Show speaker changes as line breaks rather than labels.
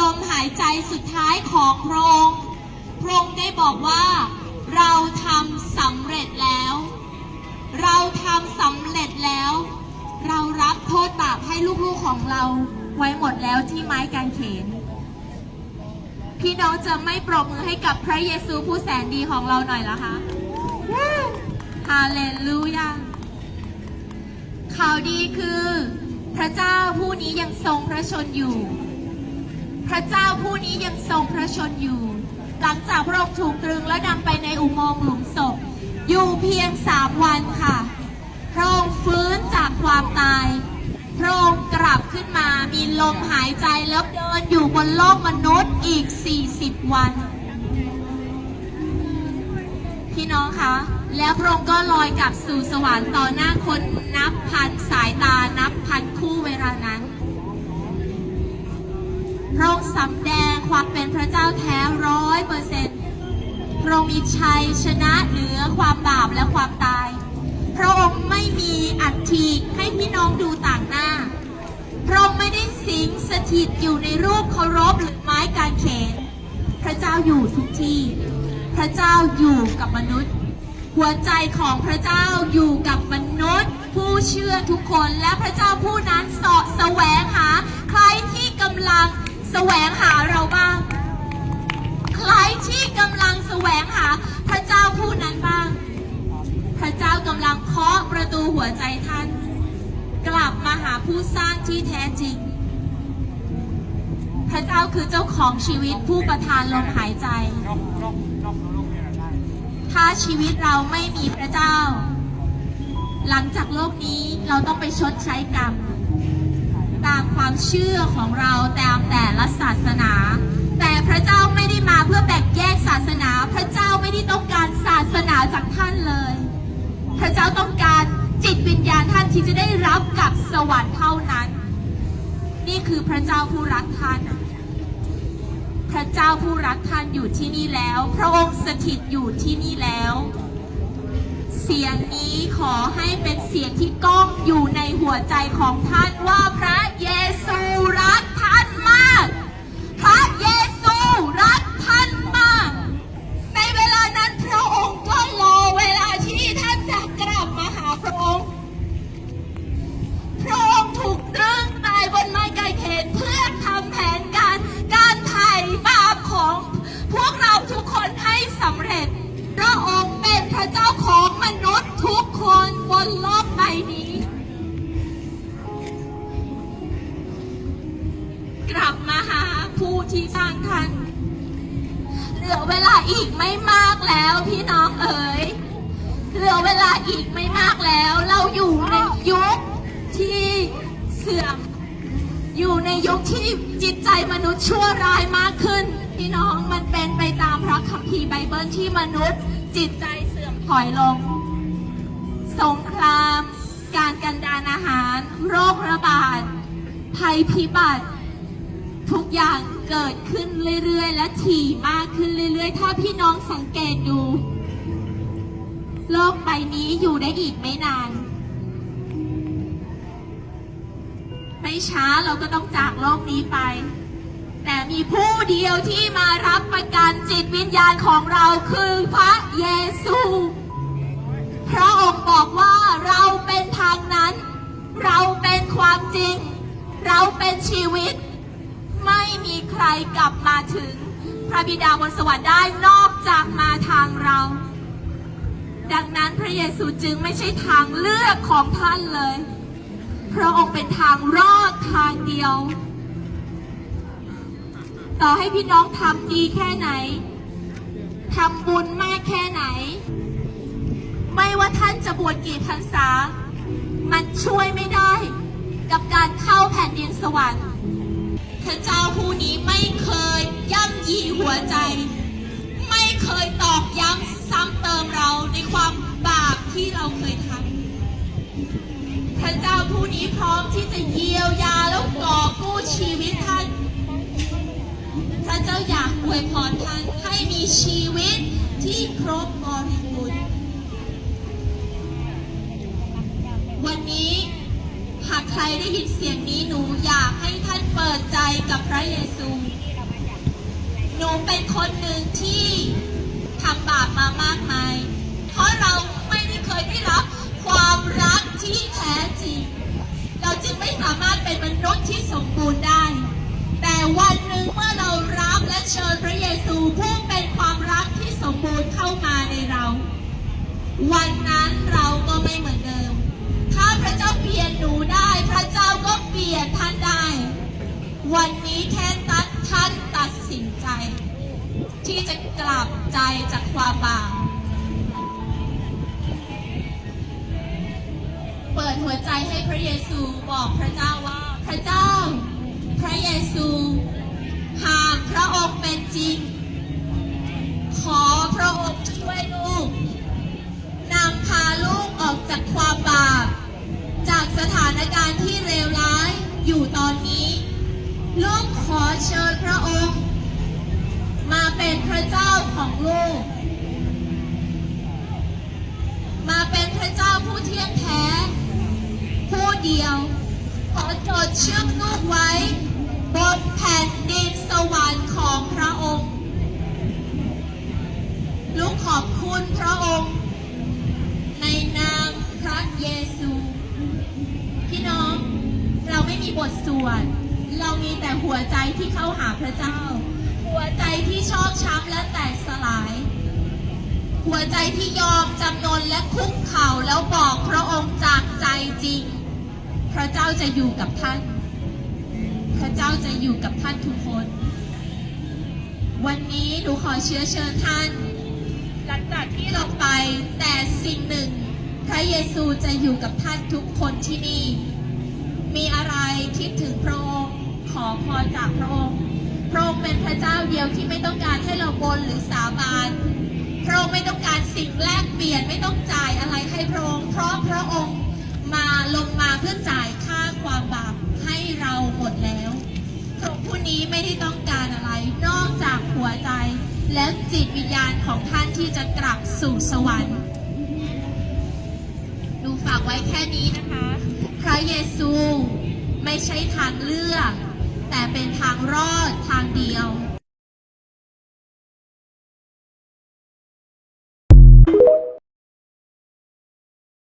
ลมหายใจสุดท้ายของพระองค์พระองค์ได้บอกว่าเราทำสำเร็จแล้ว เราทำสำเร็จแล้ว เรารับโทษบาปให้ลูกๆของเราไว้หมดแล้วที่ไม้กางเขน พี่น้องจะไม่ปรบมือให้กับพระเยซูผู้แสนดีของเราหน่อยเหรอคะฮาเลลูยาข่าวดีคือ พระเจ้าผู้นี้ยังทรงพระชนอยู่ พระเจ้าผู้นี้ยังทรงพระชนอยู่ หลังจากพระองค์ถูกตรึงและนำไปในอุโมงค์หลุมศพ อยู่เพียงสามวันค่ะ พระองค์ฟื้นจากความตาย พระองค์กลับขึ้นมามีลมหายใจแล้วเดินอยู่บนโลกมนุษย์อีก 40 วัน พี่น้องคะแล้วพระองค์ก็ลอยกลับสู่สวรรค์ต่อหน้าคนนับพันสายตานับพันคู่เวลานั้น พระองค์สำแดงความเป็นพระเจ้าแท้ร้อยเปอร์เซ็นต์พระองค์มีชัยชนะเหนือความบาปและความตาย พระองค์ไม่มีอัฐิให้พี่น้องดูต่างหน้า พระองค์ไม่ได้สิงสถิตอยู่ในรูปเคารพหรือไม้กางเขน พระเจ้าอยู่ทุกที่ พระเจ้าอยู่กับมนุษย์ หัวใจของพระเจ้าอยู่กับมนุษย์ ผู้เชื่อทุกคนและพระเจ้าผู้นั้น แสวงหาเราบ้าง ใครที่กำลังแสวงหาพระเจ้าผู้นั้นบ้าง พระเจ้ากำลังเคาะประตูหัวใจท่าน กลับมาหาผู้สร้างที่แท้จริง พระเจ้าคือเจ้าของชีวิตผู้ประทานลมหายใจ ถ้าชีวิตเราไม่มีพระเจ้า หลังจากโลกนี้เราต้องไปชดใช้กรรม ตามความเชื่อของเราตามแต่ละศาสนา แต่พระเจ้าไม่ได้มาเพื่อแบ่งแยกศาสนา พระเจ้าไม่ได้ต้องการศาสนาจากท่านเลย พระเจ้าต้องการจิตวิญญาณท่านที่จะได้รับกับสวรรค์เท่านั้น นี่คือพระเจ้าผู้รักท่าน พระเจ้าผู้รักท่านอยู่ที่นี่แล้ว พระองค์สถิตอยู่ที่นี่แล้วเสียงนี้ขอให้เป็นเสียงที่ก้องอยู่ในหัวใจของท่านว่าพระ รักท่านมาก พระเยซูรักท่านมาก ในเวลานั้นพระองค์ก็รอเวลาที่ท่านจะกลับมาหาพระองค์ พระองค์ถูกตรึงตายบนไม้กางเขนเพื่อทำแผนการการไถ่บาปของ พวกเราทุกคนให้สำเร็จ พระองค์เป็นพระเจ้าของมนุษย์ทุกคนบนโลก ที่สร้งท่านเหลือเวลาอีกไม่มากแล้วพี่น้องเอ๋ยเหลือเวลาอีกไม่มากแล้ว เราอยู่ในยุคที่เสื่อม อยู่ในยุคที่จิตใจมนุษย์ชั่วร้ายมากขึ้น พี่น้องมันเป็นไปตามพระคัมภีร์ไบเบิลที่มนุษย์ จิตใจเสื่อมถอยลง สงคราม การกันดานอาหาร โรคระบาดภัยพิบัติ ทุกอย่างเกิดขึ้นเรื่อยๆ และถี่มากขึ้นเรื่อยๆ ถ้าพี่น้องสังเกตดู โลกใบนี้อยู่ได้อีกไม่นาน ไม่ช้าเราก็ต้องจากโลกนี้ไป แต่มีผู้เดียวที่มารับประกันจิตวิญญาณของเราคือพระเยซูพระองค์บอกว่าเราเป็นทางนั้น เราเป็นความจริง เราเป็นชีวิต ม่มีใครกลับมาถึงพระบิดาบนสวรรค์ได้นอกจากมาทางเรา ดังนั้นพระเยซูจึงไม่ใช่ทางเลือกของท่านเลย พระองค์เป็นทางรอดทางเดียว ต่อให้พี่น้องทำดีแค่ไหนทำบุญมากแค่ไหน ไม่ว่าท่านจะบวชกี่พรรษา มันช่วยไม่ได้กับการเข้าแผ่นดินสวรรค์ พระเจ้าผู้นี้ไม่เคยย่ำยีหัวใจ ไม่เคยตอกย้ำซ้ำเติมเราในความบาปที่เราเคยทำพระเจ้าผู้นี้พร้อมที่จะเยียวยาแล้วก่อกู้ชีวิตท่าน พระเจ้าอยากอวยพรท่านให้มีชีวิตที่ครบบริบูรณ์ ใครได้ยินเสียงนี้หนูอยากให้ท่านเปิดใจกับพระเยซู หนูเป็นคนหนึ่งที่ทำบาปมามากมาย เพราะเราไม่ได้เคยได้รับความรักที่แท้จริง เราจึงไม่สามารถเป็นมนุษย์ที่สมบูรณ์ได้ แต่วันหนึ่งเมื่อ กลับใจจากความบาปเปิดหัวใจให้พระเยซูบอกพระเจ้าว่า พระเจ้า พระเยซู ระเจ้าของลูก มาเป็นพระเจ้าผู้เที่ยงแท้ ผู้เดียว ขอจดเชื่อลูกไว้ บนแผ่นดินสวรรค์ของพระองค์ลูกขอบคุณพระองค์ ในนามพระเยซู พี่น้องเราไม่มีบทสวดเรามีแต่หัวใจที่เข้าหาพระเจ้า หัวใจที่ชอบช้ำและแตกสลาย หัวใจที่ยอมจำนนและคุกเข่าแล้วบอกพระองค์จากใจจริง พระเจ้าจะอยู่กับท่าน พระเจ้าจะอยู่กับท่านทุกคน วันนี้หนูขอเชื้อเชิญท่าน หลังจากที่เราไปแต่สิ่งหนึ่ง พระเยซูจะอยู่กับท่านทุกคนที่นี่ มีอะไรคิดถึงพระองค์ขอพรจากพระองค์ ระองค์เป็นพระเจ้าเดียวที่ไม่ต้องการให้เราบนหรือสาบานพระองค์ไม่ต้องการสิ่งแลกเปลี่ยนไม่ต้องจ่ายอะไรให้พระองค์เพราะพระองค์มาลงมาเพื่อจ่ายค่าความบาปให้เราหมดแล้วพระองค์ผู้นี้ไม่ได้ต้องการอะไรนอกจากหัวใจ และจิตวิญญาณของท่านที่จะกลับสู่สวรรค์ดูฝากไว้แค่นี้นะคะ พระเยซูไม่ใช่ทางเลือก แต่เป็นทางรอดทางเดียว